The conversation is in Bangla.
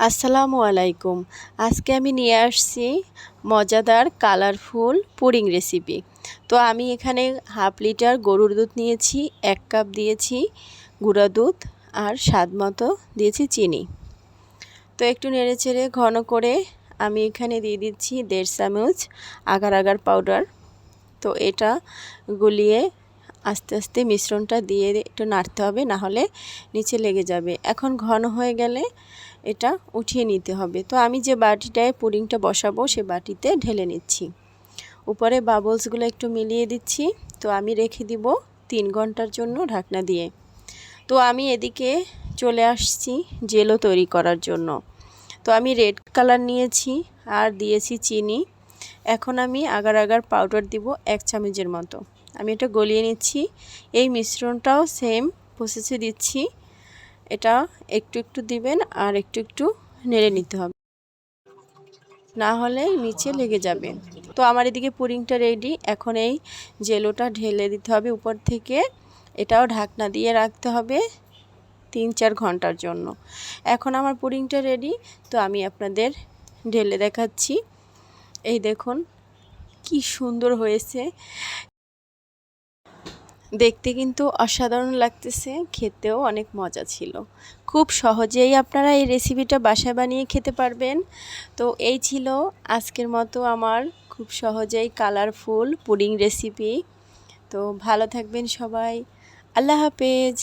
আসসালামু আলাইকুম। আজকে আমি নিয়ে আসছি মজাদার, কালারফুল পুডিং রেসিপি। তো আমি এখানে হাফ লিটার গরুর দুধ নিয়েছি, এক কাপ দিয়েছি গুঁড়া দুধ আর স্বাদ মতো দিয়েছি চিনি। তো একটু নেড়ে চেড়ে ঘন করে আমি এখানে দিয়ে দিচ্ছি দেড় চামচ আগার আগার পাউডার। তো এটা গুলিয়ে আস্তে আস্তে মিশ্রণটা দিয়ে একটু নাড়তে হবে, না হলে নিচে লেগে যাবে। এখন ঘন হয়ে গেলে এটা উঠিয়ে নিতে হবে। তো আমি যে বাটিটায় পুডিংটা বসাবো, সে বাটিতে ঢেলে নিচ্ছি। উপরে বাবলসগুলো একটু মিলিয়ে দিচ্ছি। তো আমি রেখে দিব তিন ঘণ্টার জন্য ঢাকনা দিয়ে। তো আমি এদিকে চলে আসছি জেলো তৈরি করার জন্য। তো আমি রেড কালার নিয়েছি আর দিয়েছি চিনি। এখন আমি আগার আগার পাউডার দিব এক চামচের মতো। আমি এটা গলিয়ে নিচ্ছি। এই মিশ্রণটাও সেম প্রসেসে দিচ্ছি। এটা একটু একটু দিবেন আর একটু একটু নেড়ে নিতে হবে। না হলে নিচে লেগে যাবে। তো আমার এদিকে পুডিংটা রেডি এখন এই জেলোটা ঢেলে দিতে হবে উপর থেকে। এটাও ঢাকনা দিয়ে রাখতে হবে তিন চার ঘণ্টার জন্য। এখন আমার পুডিংটা রেডি তো আমি আপনাদের ঢেলে দেখাচ্ছি। এই দেখুন, কি সুন্দর হয়েছে। দেখতে কিন্তু অসাধারণ লাগতেছে, খেতেও অনেক মজা ছিল। খুব সহজেই আপনারা এই রেসিপিটা বাসায় বানিয়ে খেতে পারবেন। তো এই ছিল আজকের মতো আমার খুব সহজেই কালারফুল পুডিং রেসিপি তো ভালো থাকবেন সবাই। আল্লাহ হাফেজ।